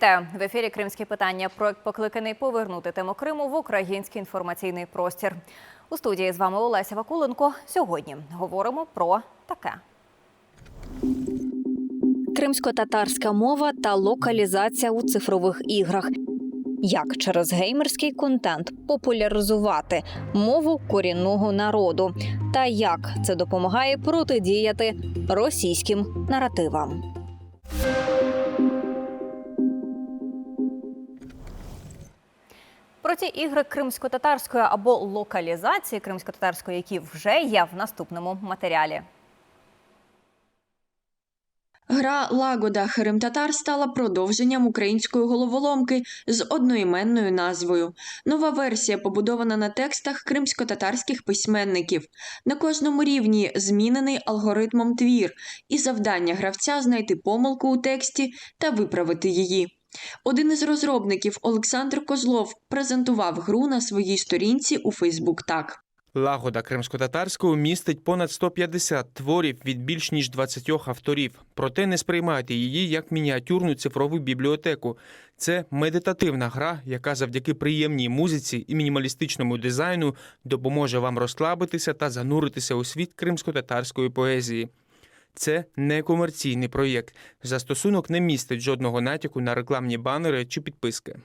Вітаю в ефірі Кримські питання. Проект покликаний повернути тему Криму в український інформаційний простір. У студії з вами Олеся Вакуленко. Сьогодні говоримо про таке. Кримсько-татарська мова та локалізація у цифрових іграх. Як через геймерський контент популяризувати мову корінного народу, та як це допомагає протидіяти російським наративам. Про ці ігри кримсько-татарської або локалізації кримсько-татарської, які вже є в наступному матеріалі. Гра Лагода Херем-Татар стала продовженням української головоломки з одноіменною назвою. Нова версія побудована на текстах кримсько-татарських письменників. На кожному рівні змінений алгоритмом твір, і завдання гравця знайти помилку у тексті та виправити її. Один із розробників Олександр Козлов презентував гру на своїй сторінці у Фейсбук так. Лагода кримсько-татарського містить понад 150 творів від більш ніж 20 авторів. Проте не сприймайте її як мініатюрну цифрову бібліотеку. Це медитативна гра, яка завдяки приємній музиці і мінімалістичному дизайну допоможе вам розслабитися та зануритися у світ кримсько-татарської поезії. Це не комерційний проєкт. Застосунок не містить жодного натяку на рекламні банери чи підписки.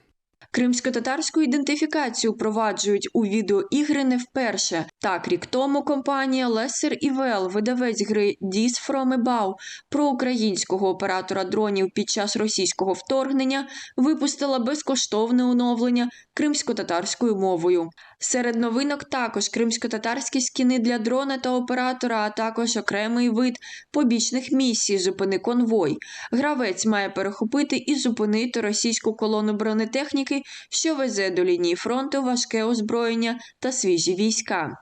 Кримсько-татарську ідентифікацію впроваджують у відеоігри не вперше. Так, рік тому компанія Lesser Evil, видавець гри Dis From Above про українського оператора дронів під час російського вторгнення, випустила безкоштовне оновлення кримсько-татарською мовою. Серед новинок також кримсько-татарські скіни для дрона та оператора, а також окремий вид побічних місій зупини конвой. Гравець має перехопити і зупинити російську колону бронетехніки, що везе до лінії фронту важке озброєння та свіжі війська.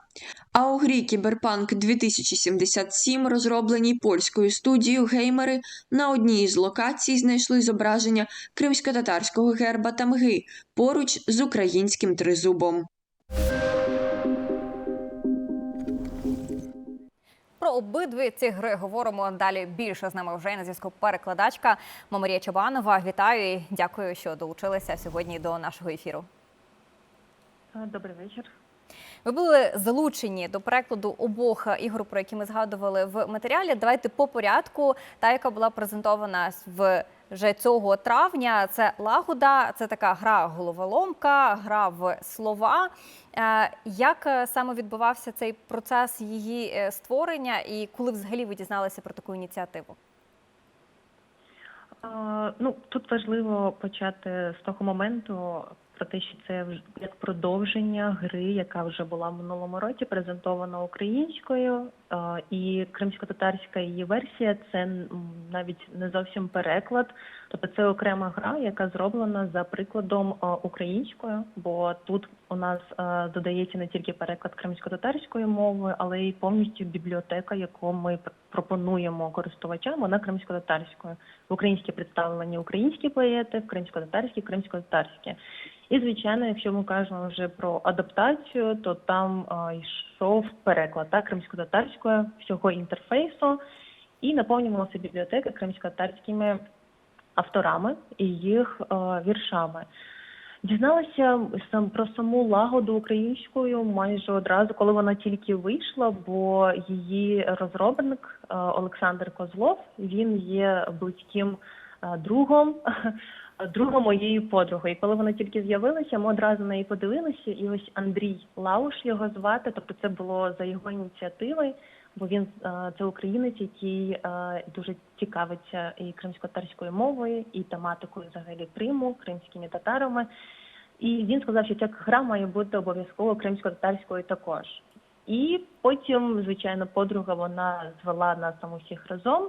А у грі Кіберпанк 2077, розробленій польською студією геймери, на одній із локацій знайшли зображення кримсько-татарського герба тамги поруч з українським тризубом. Обидві ці гри говоримо далі. Більше з нами вже на зв'язку перекладачка Мамарія Чобанова. Вітаю і дякую, що долучилися сьогодні до нашого ефіру. Добрий вечір. Ви були залучені до перекладу обох ігор, про які ми згадували в матеріалі. Давайте по порядку, та яка була презентована в вже цього травня. Це лагода, це така гра головоломка, гра в слова. Е, Як е, саме відбувався цей процес її е, створення, і коли взагалі ви дізналися про таку ініціативу? Ну тут важливо почати з того моменту про те, що це як продовження гри, яка вже була в минулому році презентована українською, і кримсько-татарська її версія це навіть не зовсім переклад, тобто це окрема гра, яка зроблена за прикладом українською, бо тут у нас додається не тільки переклад кримсько-татарською мовою, але й повністю бібліотека, яку ми пропонуємо користувачам, вона кримсько-татарською. В українській представлені українські поети, в кримсько-татарській кримсько-татарські. І звичайно, якщо ми кажемо вже про адаптацію, то там йшов переклад так, кримсько-татарською всього інтерфейсу, і наповнювалася бібліотека кримсько-татарськими авторами і їх а, віршами. Дізналася сам про саму лагоду українською майже одразу, коли вона тільки вийшла, бо її розробник е, Олександр Козлов він є близьким е, другом. Другом моєї подруги, і коли вона тільки з'явилася, ми одразу на неї подивилися. І ось Андрій Лауш його звати. Тобто, це було за його ініціативи, бо він е, це українець, який е, дуже цікавиться і кримсько-татарською мовою, і тематикою взагалі Криму, кримськими татарами. І він сказав, що ця гра має бути обов'язково кримсько-татарською також. І потім, звичайно, подруга вона звела нас там усіх разом.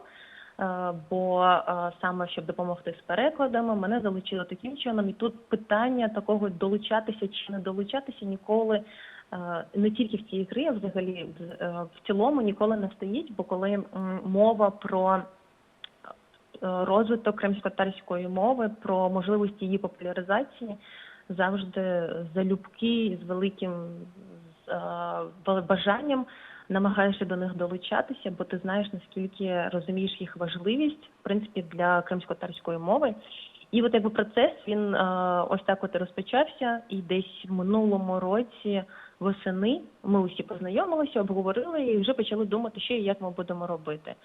Е, Бо е, саме щоб допомогти з перекладами, мене залучили таким чином. І тут питання такого долучатися чи не долучатися ніколи е, не тільки в цій грі, а взагалі в- цілому ніколи не стоїть. Бо коли мова про розвиток кримсько-татарської мови, про можливості її популяризації, завжди залюбки з великим бажанням намагаєшся до них долучатися, бо ти знаєш наскільки розумієш їх важливість в принципі для кримсько-татарської мови. І от якби процес він е, ось так от і розпочався, і десь в минулому році восени ми усі познайомилися, обговорили і вже почали думати, що і як ми будемо робити. Е,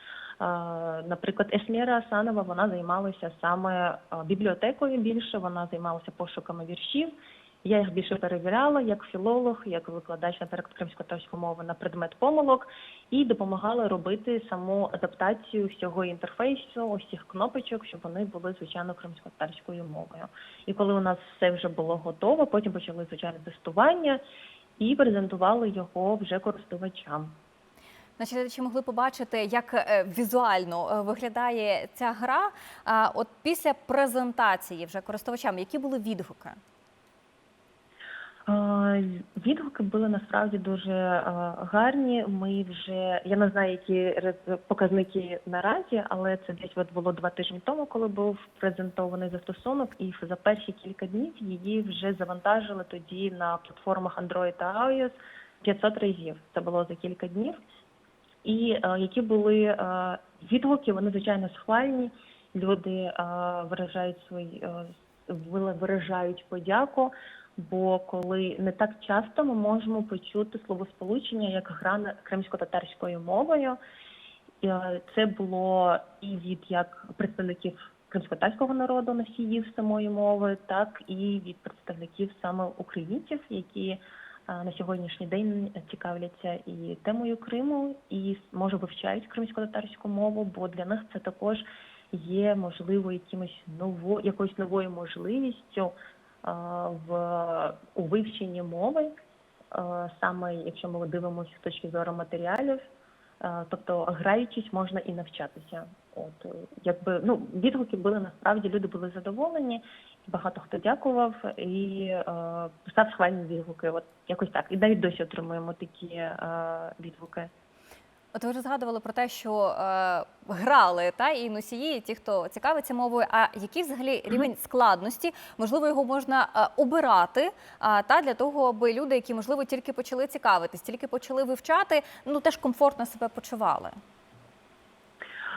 Наприклад, Есміра Асанова вона займалася саме е, бібліотекою більше, вона займалася пошуками віршів. Я їх більше перевіряла як філолог, як викладач, наприклад, кримсько-татарської мови на предмет помилок, і допомагала робити саму адаптацію всього інтерфейсу, ось цих кнопочок, щоб вони були звичайно кримсько-татарською мовою. І коли у нас все вже було готово, потім почали звичайно тестування і презентували його вже користувачам. Наші глядачі могли побачити, як е, візуально е, виглядає ця гра. От після презентації вже користувачам, які були відгуки? Е, Відгуки були насправді дуже е, гарні. Ми вже я не знаю, які показники наразі, але це десь от було два тижні тому, коли був презентований застосунок, і за перші кілька днів її вже завантажили тоді на платформах Android та iOS 500 разів. Це було за кілька днів. І е, які були відгуки, вони звичайно схвальні. Люди виражають свої виражають подяку. Бо коли не так часто ми можемо почути словосполучення як гра кримсько-татарською мовою, е, це було і від як представників кримсько-татарського народу носіїв самої мови, так і від представників саме українців, які е, на сьогоднішній день цікавляться і темою Криму, і може вивчають кримсько-татарську мову, бо для них це також є можливо якимось ново якоюсь новою можливістю в у вивченні мови, е, саме якщо ми дивимося з точки зору матеріалів, е, тобто граючись можна і навчатися. От е, якби ну відгуки були насправді люди були задоволені, багато хто дякував і е, писав схвальні відгуки. От якось так. І навіть досі отримуємо такі е, відгуки. От ви вже згадували про те, що е, грали та і носії, і ті, хто цікавиться мовою. А який взагалі рівень складності? Можливо, його можна е, обирати а, та для того, аби люди, які можливо тільки почали цікавитись, тільки почали вивчати, ну теж комфортно себе почували.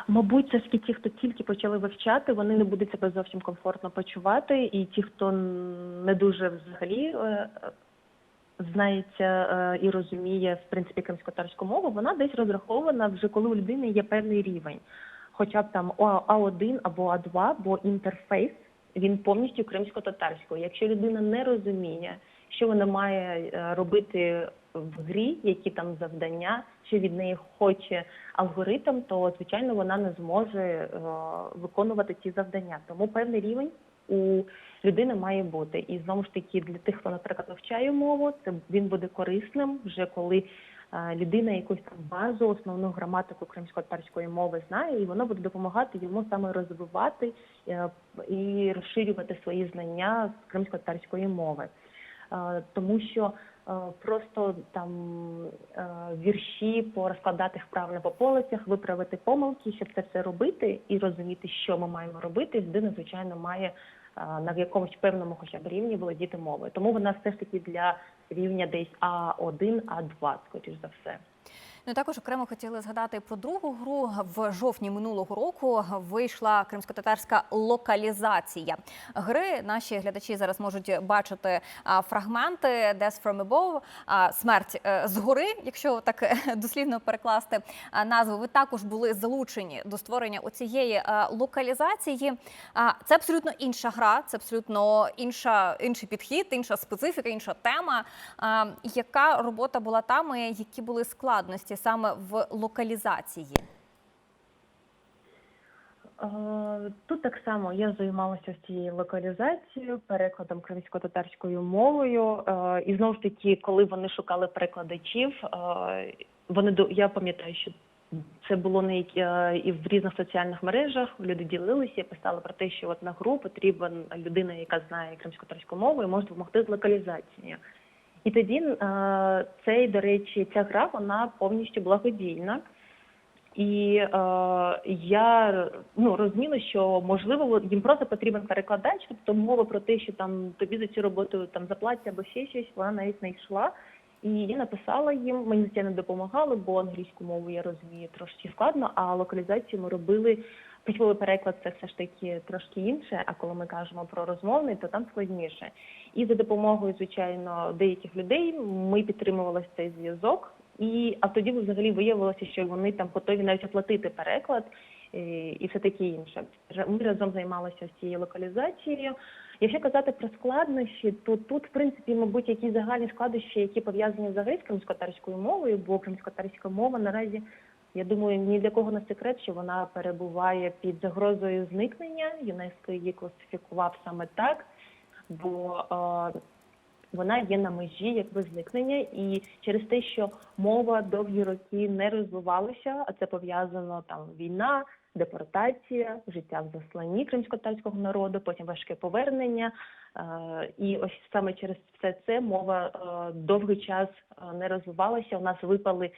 Мабуть, це ж ті, хто тільки почали вивчати, вони не будуть себе зовсім комфортно почувати, і ті, хто не дуже взагалі е, знається е, і розуміє в принципі кримськотарську мову, вона десь розрахована вже коли у людини є певний рівень, хоча б там А1 або А2, бо інтерфейс він повністю кримсько-татарською. Якщо людина не розуміє, що вона має е, робити в грі, які там завдання, що від неї хоче алгоритм, то звичайно вона не зможе е, виконувати ці завдання. Тому певний рівень у людини має бути. І знову ж таки, для тих, хто, наприклад, вивчає мову, це він буде корисним вже коли е, людина якусь там базу, основну граматику кримсько-татарської мови знає, і воно буде допомагати йому саме розвивати е, і розширювати свої знання з кримсько-татарської мови. Е, Тому що просто там вірші порозкладати їх правильно по полицях, виправити помилки, щоб це все робити і розуміти, що ми маємо робити. Людина, звичайно, має на якомусь певному хоча б рівні володіти мовою. Тому вона все ж таки для рівня десь А1, А2, скоріш за все. Ну також окремо хотіли згадати про другу гру. В жовтні минулого року вийшла кримсько-татарська локалізація гри. Наші глядачі зараз можуть бачити фрагменти Death from Above, смерть е, згори, якщо так е, дослівно перекласти назву. Ви також були залучені до створення оцієї локалізації. Це абсолютно інша гра, це абсолютно інша, інший підхід, інша специфіка, інша тема. Яка робота була там, і які були складності саме в локалізації? Е, Тут так само я займалася цією локалізацією, перекладом кримсько-татарською мовою. Е, І знову ж таки, коли вони шукали перекладачів, е, вони я пам'ятаю, що це було не і в різних соціальних мережах. Люди ділилися, писали про те, що от на гру потрібен людина, яка знає кримсько-татарську мову і може допомогти з локалізацією. І тоді е, цей, до речі, ця гра вона повністю благодійна. І е, я ну розуміла, що можливо їм просто потрібен перекладач, тобто мова про те, що там тобі за цю роботу там заплатять або ще щось, вона навіть не йшла. І я написала їм, мені не допомагало, бо англійську мову я розумію трошки складно, а локалізацію ми робили письмовий переклад це все ж таки трошки інше. А коли ми кажемо про розмовний, то там складніше. І за допомогою, звичайно, деяких людей ми підтримували цей зв'язок. І а тоді взагалі виявилося, що вони там готові навіть оплатити переклад і, і все таке інше. Ми разом займалися цією локалізацією. Якщо казати про складнощі, то тут, в принципі, мабуть, якісь загальні складнощі, які пов'язані взагалі з кримськотарською мовою, бо кримськотарська мова наразі, я думаю, ні для кого не секрет, що вона перебуває під загрозою зникнення. ЮНЕСКО її класифікував саме так, бо е, вона є на межі якби зникнення, і через те, що мова довгі роки не розвивалася, а це пов'язано там війна, депортація, життя в засланні кримськотарського народу, потім важке повернення. Е, І ось саме через все це мова е, довгий час е, не розвивалася. У нас випали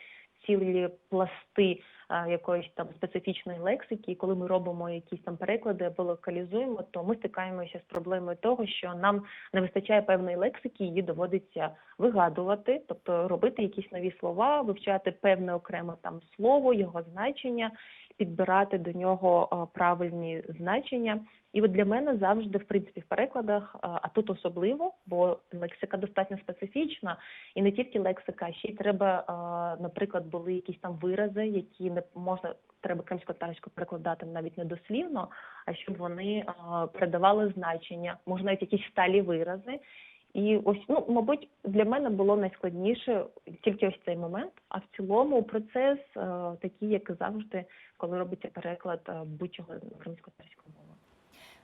цілі пласти якоїсь там специфічної лексики. І коли ми робимо якісь там переклади або локалізуємо, то ми стикаємося з проблемою того, що нам не вистачає певної лексики, її доводиться вигадувати, тобто робити якісь нові слова, вивчати певне окреме там слово, його значення, підбирати до нього правильні значення. І от для мене завжди, в принципі, в перекладах, а тут особливо, бо лексика достатньо специфічна, і не тільки лексика, ще й треба, наприклад, були якісь там вирази, які не можна треба кримсько-татарську перекладати навіть не дослівно, а щоб вони передавали значення, можна навіть якісь сталі вирази. І ось, ну, мабуть, для мене було найскладніше тільки ось цей момент. А в цілому процес такий, як завжди, коли робиться переклад будь-чого кримсько-татарської мови.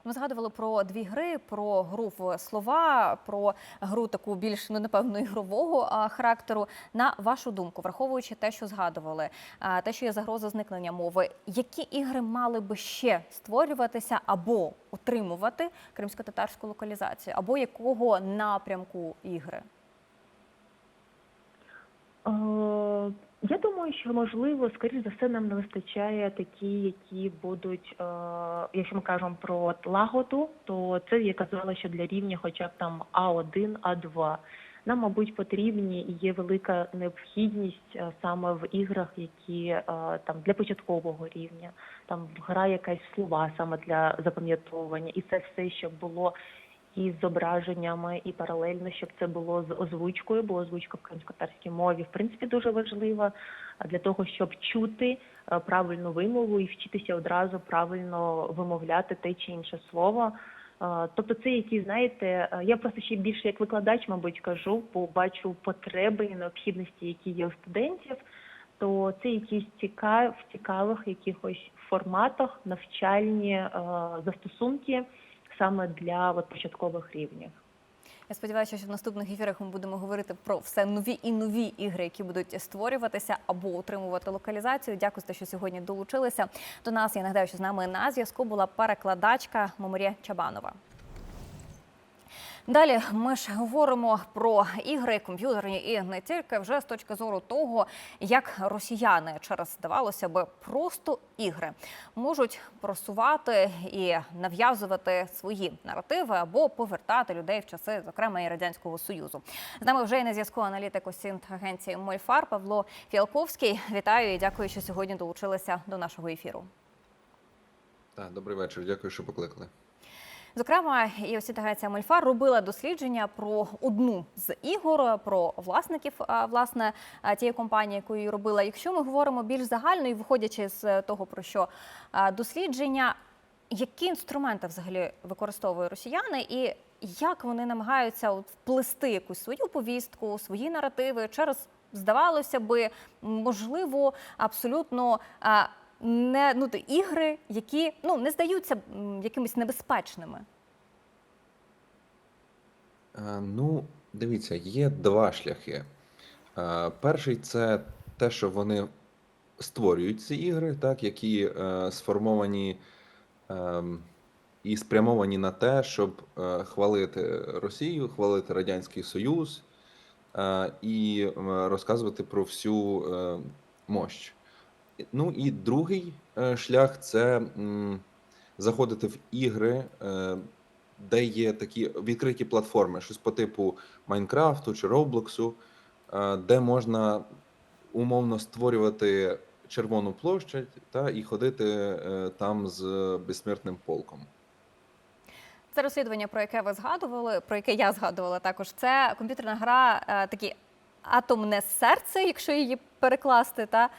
Ми згадували про дві гри: про гру в слова, про гру таку більш ну напевно ігрового характеру. На вашу думку, враховуючи те, що згадували, те, що є загроза зникнення мови, які ігри мали би ще створюватися або утримувати кримсько-татарську локалізацію, або якого напрямку ігри? Я думаю, що можливо, скоріш за все, нам не вистачає такі, які будуть, е, якщо ми кажемо про лагоду, то це я казала, що для рівня, хоча б там А1, А2. Нам, мабуть, потрібні і є велика необхідність е, саме в іграх, які е, там для початкового рівня, там гра якась слова саме для запам'ятовування, і це все, щоб було і з зображеннями, і паралельно, щоб це було з озвучкою, бо озвучка в кримськотарській мові в принципі дуже важлива для того, щоб чути е, правильну вимову і вчитися одразу правильно вимовляти те чи інше слово. Е, Тобто це які, знаєте, е, я просто ще більше як викладач, мабуть, кажу, бо бачу потреби і необхідності, які є у студентів, то це якісь цікав, в цікавих якихось форматах навчальні е, застосунки саме для от, початкових рівнів. Я сподіваюся, що в наступних ефірах ми будемо говорити про все нові і нові ігри, які будуть створюватися або утримувати локалізацію. Дякую, що сьогодні долучилися до нас. Я нагадаю, що з нами на зв'язку була перекладачка Маморія Чабанова. Далі ми ж говоримо про ігри, комп'ютерні і не тільки вже з точки зору того, як росіяни через здавалося би просто ігри можуть просувати і нав'язувати свої наративи або повертати людей в часи, зокрема і радянського союзу. З нами вже і на зв'язку аналітик осінт агенції Мольфар Павло Фіалковський. Вітаю і дякую, що сьогодні долучилися до нашого ефіру. Так, добрий вечір. Дякую, що покликали. Зокрема, і ось інтеграція Мольфар робила дослідження про одну з ігор, про власників власне тієї компанії, її робила. Якщо ми говоримо більш загально і виходячи з того, про що дослідження, які інструменти взагалі використовують росіяни, і як вони намагаються вплести якусь свою повістку, свої наративи через здавалося би, можливо, абсолютно. Не ну, ігри, які ну не здаються якимись небезпечними. Е, Ну, дивіться, є два шляхи. Е, Перший це те, що вони створюють ці ігри, так, які е, сформовані ем, і спрямовані на те, щоб е, хвалити Росію, хвалити Радянський Союз е, і розказувати про всю е, мощь. Ну і другий е, шлях це заходити в ігри, е, де є такі відкриті платформи, щось по типу Майнкрафту чи Роблоксу, е, де можна умовно створювати Червону площадь та і ходити там з безсмертним полком. Це розслідування, про яке ви згадували, про яке я згадувала також. Це комп'ютерна гра, такі атомне серце, якщо її перекласти та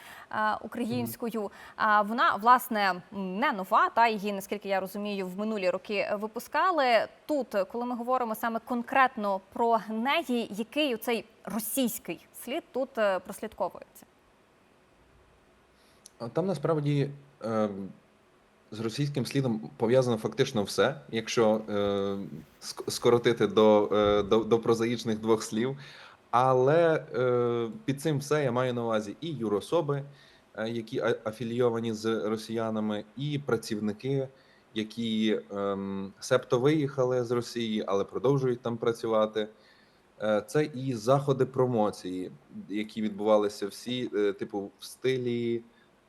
українською. А вона власне не нова. Та її, наскільки я розумію, в минулі роки випускали. Тут, коли ми говоримо саме конкретно про неї, який цей російський слід тут е, прослідковується? Там насправді е, з російським слідом пов'язано фактично все, якщо е, скоротити до, до, до прозаїчних двох слів. Але е, під цим все я маю на увазі і юрособи, е, які а- афілійовані з росіянами, і працівники, які ем, себто виїхали з Росії, але продовжують там працювати. Е, Це і заходи промоції, які відбувалися всі, е, типу, в стилі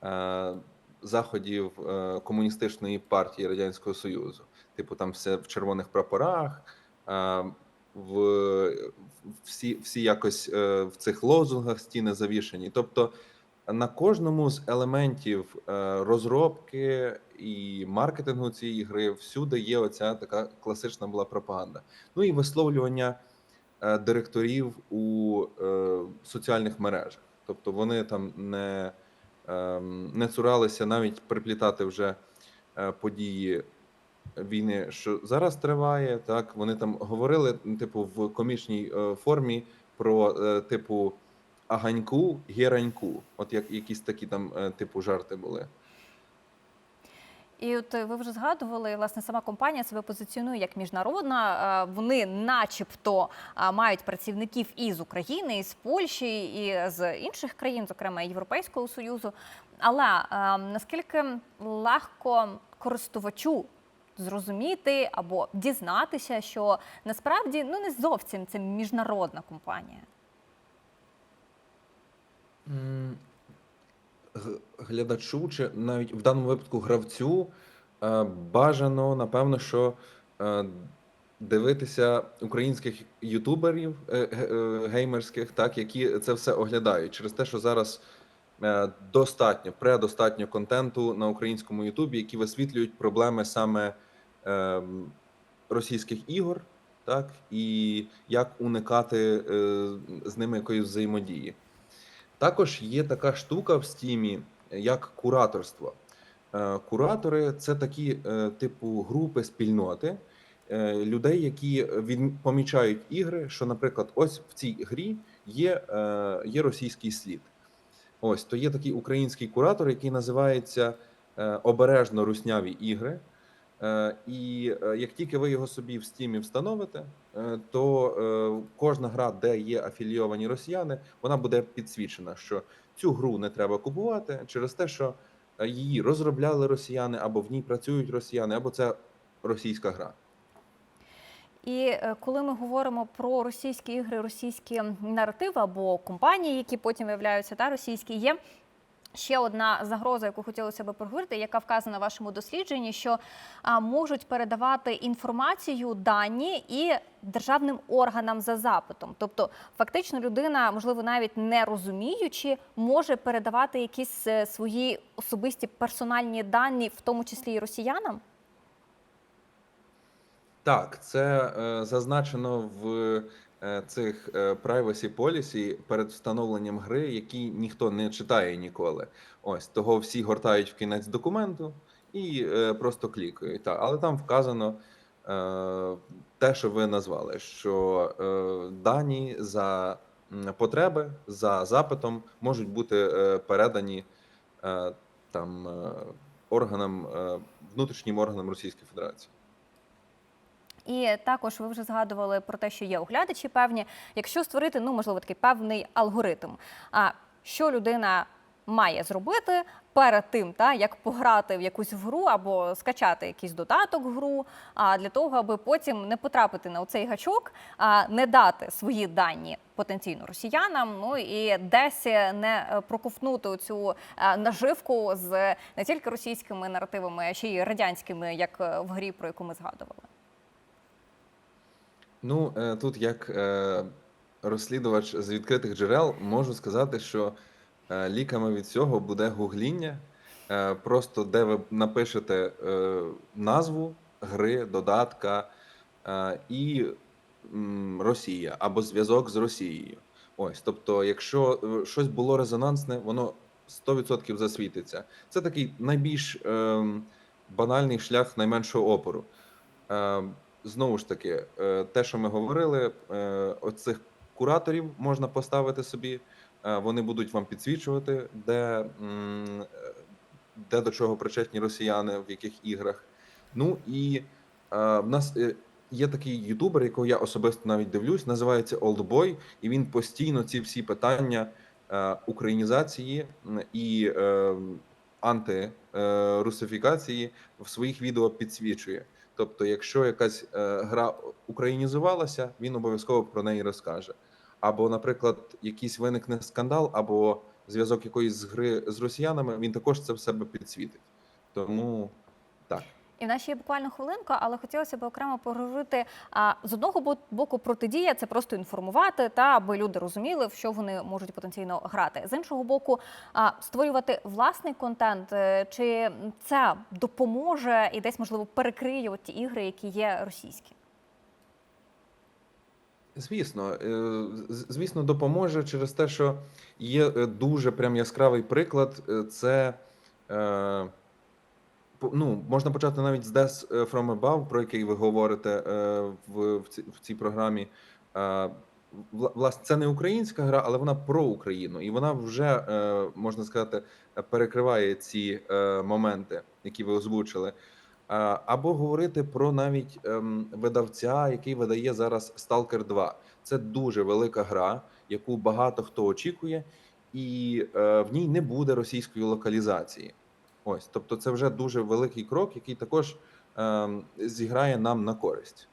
е, заходів е, комуністичної партії Радянського Союзу. Типу, там все в червоних прапорах, е, в всі, всі якось е, в цих лозунгах стіни завішені. Тобто на кожному з елементів е, розробки і маркетингу цієї гри всюди є оця така класична була пропаганда. Ну і висловлювання е, директорів у соціальних мережах. Тобто вони там не, ем, не цуралися навіть приплітати вже події війни, що зараз триває. Так вони там говорили, типу, в комічній е, формі про е, типу аганьку, гераньку. От як якісь такі там е, типу жарти були. І от ви вже згадували, власне, сама компанія себе позиціонує як міжнародна. Вони, начебто, мають працівників і з України, і з Польщі, і з інших країн, зокрема Європейського союзу. Але е, наскільки легко користувачу зрозуміти або дізнатися, що насправді ну не зовсім це міжнародна компанія. Глядачу, чи навіть в даному випадку гравцю е, бажано, напевно, що е, дивитися українських ютуберів е, ге- геймерських, так, які це все оглядають через те, що зараз достатньо, предостатньо контенту на українському Ютубі, які висвітлюють проблеми саме ем, російських ігор, так, і як уникати е, з ними якоїсь взаємодії. Також є така штука в стімі, як кураторство. Е, Куратори це такі е, типу групи спільноти е, людей, які від... помічають ігри, що, наприклад, ось в цій грі є, е, є російський слід. Ось то є такий український куратор, який називається е, обережно русняві ігри. Е, І е, як тільки ви його собі в стімі встановите, то кожна гра, де є афілійовані росіяни, вона буде підсвічена, що цю гру не треба купувати через те, що її розробляли росіяни, або в ній працюють росіяни, або це російська гра. І е, коли ми говоримо про російські ігри, російські наративи або компанії, які потім виявляються та російські, є. Ще одна загроза, яку хотілося би проговорити, яка вказана в вашому дослідженні, що можуть передавати інформацію, дані і державним органам за запитом. Тобто, фактично, людина, можливо, навіть не розуміючи, може передавати якісь е, свої особисті персональні дані, в тому числі і росіянам. Так, це е, зазначено в е, цих е, privacy policy перед встановленням гри, які ніхто не читає ніколи. Ось того всі гортають в кінець документу і е, просто клікають. Так, але там вказано е, те, що ви назвали, що е, дані за потреби за запитом можуть бути е, передані е, там е, органам е, внутрішнім органам Російської Федерації. І також ви вже згадували про те, що є оглядачі певні. Якщо створити, ну можливо, такий певний алгоритм, а що людина має зробити перед тим, та як пограти в якусь гру або скачати якийсь додаток в гру, а для того, аби потім не потрапити на цей гачок, а не дати свої дані потенційно росіянам, ну і десь не е, проковтнути цю наживку з не тільки російськими наративами, а ще й радянськими, як е, в грі, про яку ми згадували. Ну, е, тут як е, розслідувач з відкритих джерел можу сказати, що Е, Ліками від цього буде гугління, е, просто де ви напишете е, назву гри, додатка е, і м, Росія або зв'язок з Росією. Ось, тобто, якщо е, щось було резонансне, воно 100% засвітиться. Це такий найбільш ем, банальний шлях найменшого опору. Е, Знову ж таки, е, те, що ми говорили, е, оцих кураторів можна поставити собі, е, вони будуть вам підсвічувати, де, де до чого причетні росіяни, в яких іграх. Ну і в нас є такий ютубер, якого я особисто навіть дивлюсь, називається Oldboy, і він постійно ці всі питання українізації і антирусифікації в своїх відео підсвічує. Тобто, якщо якась е, гра українізувалася, він обов'язково про неї розкаже. Або, наприклад, якийсь виникне скандал, або зв'язок якоїсь гри з росіянами, він також це в себе підсвітить. Тому так. І в нас є буквально хвилинка, але хотілося б окремо поговорити. З одного боку, протидія це просто інформувати, та аби люди розуміли, в що вони можуть потенційно грати. З іншого боку, створювати власний контент, е, чи це допоможе і десь можливо перекриє ті ігри, які є російські. Звісно, е, звісно, допоможе через те, що є е, дуже прям яскравий приклад. Це ну, можна почати навіть з Death from Above, про який ви говорите е, в, в, ці- в цій програмі. Е, Власне, це не українська гра, але вона про Україну, і вона вже е, можна сказати перекриває ці е, моменти, які ви озвучили. Або говорити про навіть ем, видавця, який видає зараз Stalker 2. Це дуже велика гра, яку багато хто очікує, і е, в ній не буде російської локалізації. Ось, тобто, це вже дуже великий крок, який також ем, зіграє нам на користь.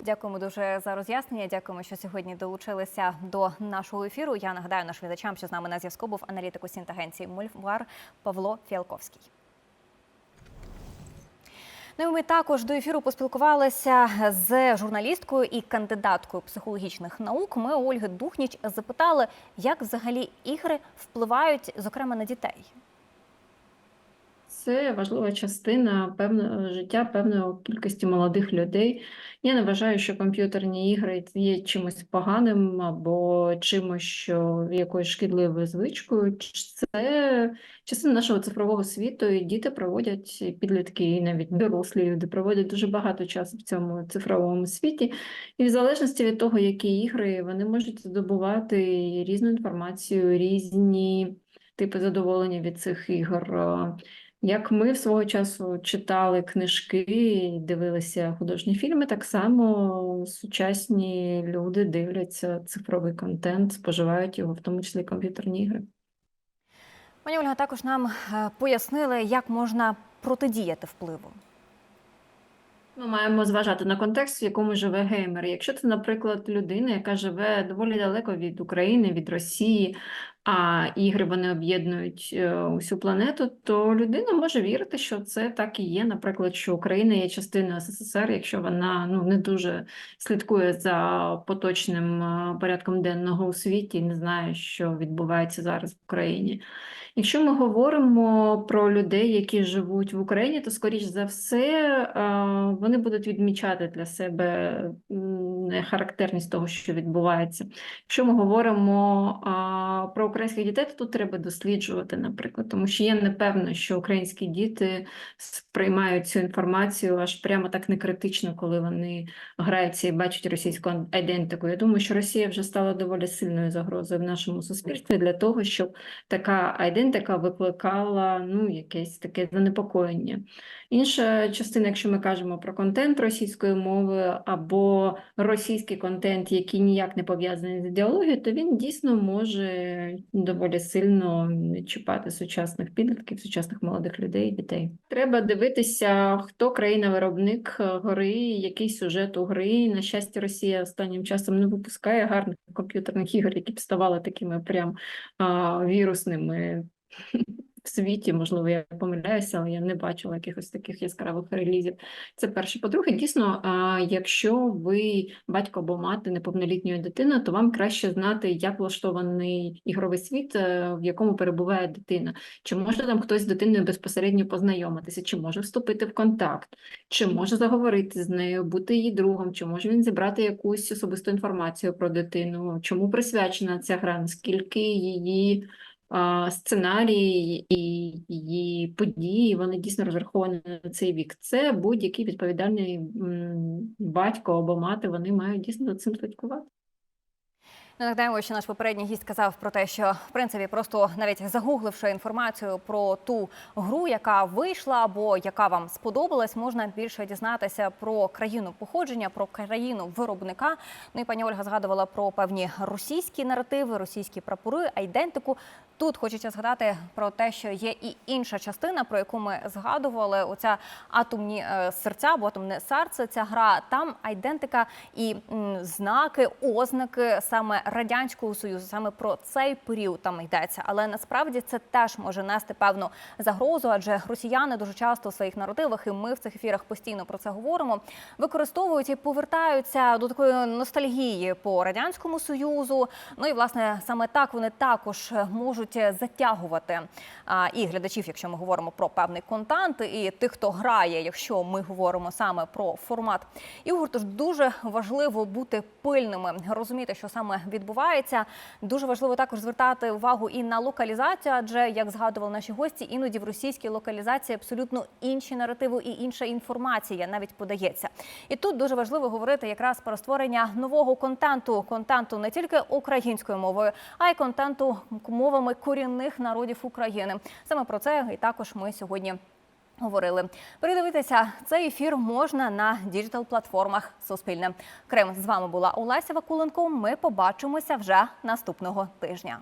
Дякуємо дуже за роз'яснення. Дякуємо, що сьогодні долучилися до нашого ефіру. Я нагадаю нашим глядачам, що з нами на зв'язку був аналітик Сінтагенції Мульвар Павло Фіалковський. Ну і ми також до ефіру поспілкувалися з журналісткою і кандидаткою психологічних наук. Ми Ольги Духніч запитали, як взагалі ігри впливають, зокрема, на дітей. Це важлива частина певного життя певної кількості молодих людей. Я не вважаю, що комп'ютерні ігри є чимось поганим або чимось, що якоюсь шкідливою звичкою. Це частина нашого цифрового світу, і діти проводять підлітки, і навіть дорослі люди проводять дуже багато часу в цьому цифровому світі. І в залежності від того, які ігри, вони можуть здобувати різну інформацію, різні типи задоволення від цих ігор. Як ми в свого часу читали книжки і дивилися художні фільми, так само сучасні люди дивляться цифровий контент, споживають його, в тому числі комп'ютерні ігри. Пані Ольга також нам е, пояснили, як можна протидіяти впливу. Ми маємо зважати на контекст, в якому живе геймер. Якщо це, наприклад, людина, яка живе доволі далеко від України, від Росії, а ігри вони об'єднують е, усю планету, то людина може вірити, що це так і є. Наприклад, що Україна є частиною СССР, якщо вона ну не дуже слідкує за поточним е, порядком денного у світі, і не знає, що відбувається зараз в Україні. Якщо ми говоримо про людей, які живуть в Україні, то скоріш за все е, вони будуть відмічати для себе характерність того, що відбувається. Якщо ми говоримо про українських дітей, то тут треба досліджувати, наприклад, тому що я не певна, що українські діти сприймають цю інформацію аж прямо так некритично, коли вони граються і бачать російську айдентику. Я думаю, що Росія вже стала доволі сильною загрозою в нашому суспільстві для того, щоб така айдентика викликала ну, якесь таке занепокоєння. Інша частина, якщо ми кажемо про контент російської мови або російський контент, який ніяк не пов'язаний з ідеологією, то він дійсно може доволі сильно чіпати сучасних підлітків, сучасних молодих людей дітей. Треба дивитися, хто країна-виробник гори, гри, який сюжет у гри. На щастя, Росія останнім часом не випускає гарних комп'ютерних ігор, які б ставали такими прям а, вірусними. Світі. Можливо, я помиляюся, але я не бачила якихось таких яскравих релізів. Це перше. По-друге, дійсно, якщо ви батько або мати неповнолітньої дитини, то вам краще знати, як влаштований ігровий світ, е, в якому перебуває дитина. Чи може там хтось з дитиною безпосередньо познайомитися, чи може вступити в контакт, чи може заговорити з нею, бути її другом, чи може він зібрати якусь особисту інформацію про дитину, чому присвячена ця гра, наскільки її сценарії і її події, вони дійсно розраховані на цей вік. Це будь-який відповідальний батько або мати, вони мають дійсно за цим слідкувати. Нагадаємо, що наш попередній гість сказав про те, що в принципі просто навіть загугливши інформацію про ту гру, яка вийшла або яка вам сподобалась, можна більше дізнатися про країну походження, про країну виробника. Ну і пані Ольга згадувала про певні російські наративи, російські прапори, айдентику. Тут хочеться згадати про те, що є і інша частина, про яку ми згадували. Оця атомні е, серця або атомне серце. Ця гра там айдентика і знаки, ознаки саме радянського союзу, саме про цей період там йдеться. Але насправді це теж може нести певну загрозу, адже росіяни дуже часто в своїх наративах, і ми в цих ефірах постійно про це говоримо. Використовують і повертаються до такої ностальгії по радянському союзу. Ну і власне саме так вони також можуть затягувати і глядачів, якщо ми говоримо про певний контент, і тих, хто грає, якщо ми говоримо саме про формат ігор. Тож дуже важливо бути пильними, розуміти, що саме відбувається. Дуже важливо також звертати увагу і на локалізацію, адже як згадували наші гості, іноді в російській локалізації абсолютно інші наративи і інша інформація навіть подається. І тут дуже важливо говорити якраз про створення нового контенту, контенту не тільки українською мовою, а й контенту мовами корінних народів України. Саме про це і також ми сьогодні. Говорили, передивитися цей ефір можна на діджитал-платформах Суспільне. Крим з вами була Олеся Вакуленко. Ми побачимося вже наступного тижня.